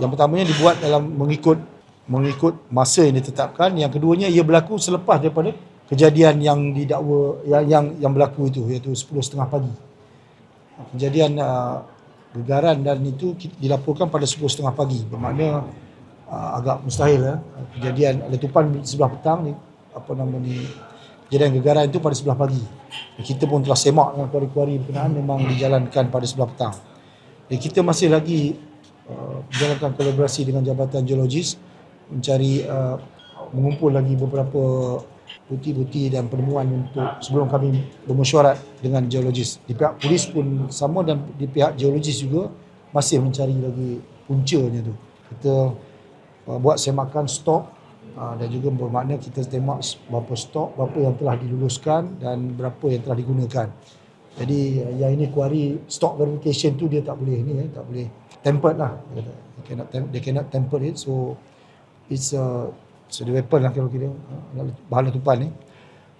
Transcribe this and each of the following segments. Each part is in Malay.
Yang pertamanya dibuat dalam mengikut mengikut masa yang ditetapkan. Yang keduanya ia berlaku selepas daripada kejadian yang didakwa yang yang, yang berlaku itu iaitu 10.30 pagi. Kejadian uh, gegaran dan itu dilaporkan pada 10.30 pagi. Bermakna uh, agak mustahil ya. Kejadian letupan sebelah petang ni apa nama ni kejadian gegaran itu pada sebelah pagi. Kita pun telah semak dengan kuari-kuari berkenaan memang dijalankan pada sebelah petang. Dan kita masih lagi menjalankan kolaborasi dengan Jabatan Geologis mencari uh, mengumpul lagi beberapa bukti-bukti dan penemuan untuk sebelum kami bermesyuarat dengan geologis. Di pihak polis pun sama dan di pihak geologis juga masih mencari lagi puncanya tu. Kita uh, buat semakan stok uh, dan juga bermakna kita semak berapa stok, berapa yang telah diluluskan dan berapa yang telah digunakan. Jadi uh, yang ini kuari stock verification tu dia tak boleh ni eh, tak boleh tempered lah. Dia kata, They cannot, tem- they cannot temper it so it's a so the weapon lah kalau kira bahan letupan ni.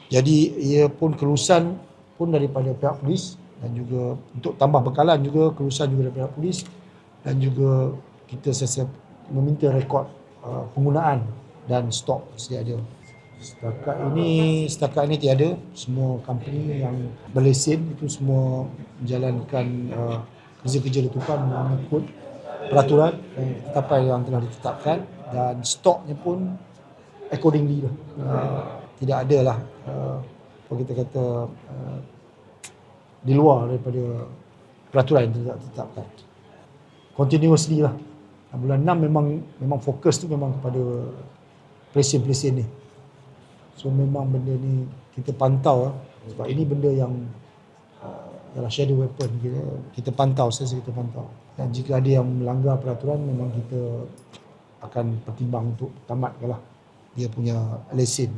Jadi ia pun kelulusan pun daripada pihak polis dan juga untuk tambah bekalan juga kelulusan juga daripada polis dan juga kita sesiap meminta rekod uh, penggunaan dan stok sedia ada. Setakat ini setakat ini tiada semua company yang berlesen itu semua menjalankan uh, kerja-kerja letupan mengikut peraturan dan tetapan yang telah ditetapkan dan stoknya pun accordingly lah. Uh, tidak ada lah uh, apa kita kata uh, di luar daripada peraturan yang telah ditetapkan. Continuously lah. Bulan 6 memang memang fokus tu memang kepada pelesin-pelesin ni. So memang benda ni kita pantau lah. Sebab ini benda yang ialah shadow weapon kita, kita pantau, saya kita pantau. Dan jika ada yang melanggar peraturan memang kita akan pertimbang untuk tamatkan lah dia punya lesen.